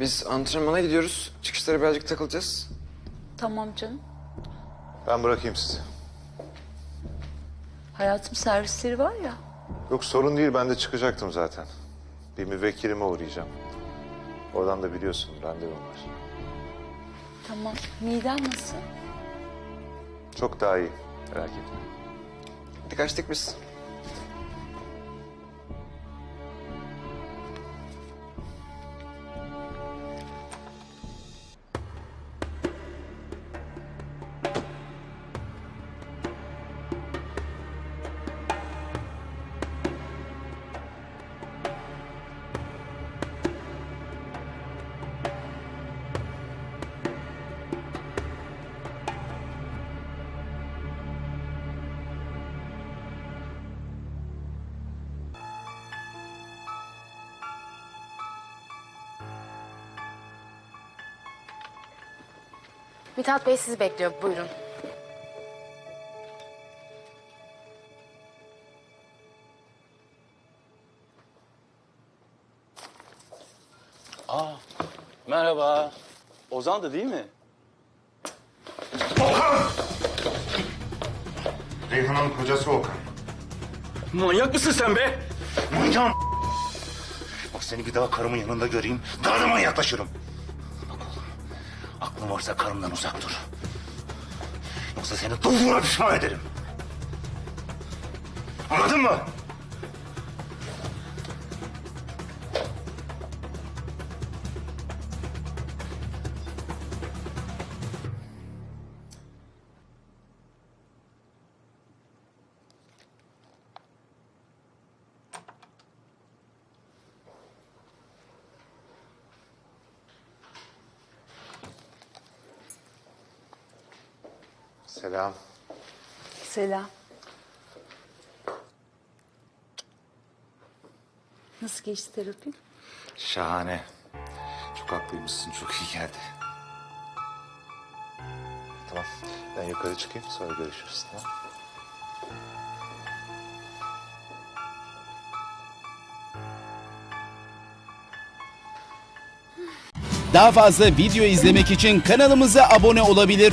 Biz antrenmana gidiyoruz. Çıkışları birazcık takılacağız. Tamam canım. Ben bırakayım sizi. Hayatım servisleri var ya. Yok sorun değil ben de çıkacaktım zaten. Bir müvekkilime uğrayacağım. Oradan da biliyorsun randevum var. Tamam. Miden nasıl? Çok daha iyi merak etme. Hadi kaçtık biz. Mithat Bey sizi bekliyor. Buyurun. Merhaba. Ozan da değil mi? Reyhan'ın kocası Okan. Manyak mısın sen be? Manyağım. Bak seni bir daha karımın yanında göreyim. Daha da manyaklaşırım. Aklın varsa karımdan uzak dur. Yoksa seni doğduğuna pişman ederim. Anladın mı? Selam. Selam. Nasıl geçti terapi? Şahane. Çok haklıymışsın. Çok iyi geldi. Tamam ben yukarı çıkayım sonra görüşürüz tamam Daha fazla video izlemek için kanalımıza abone olabilir.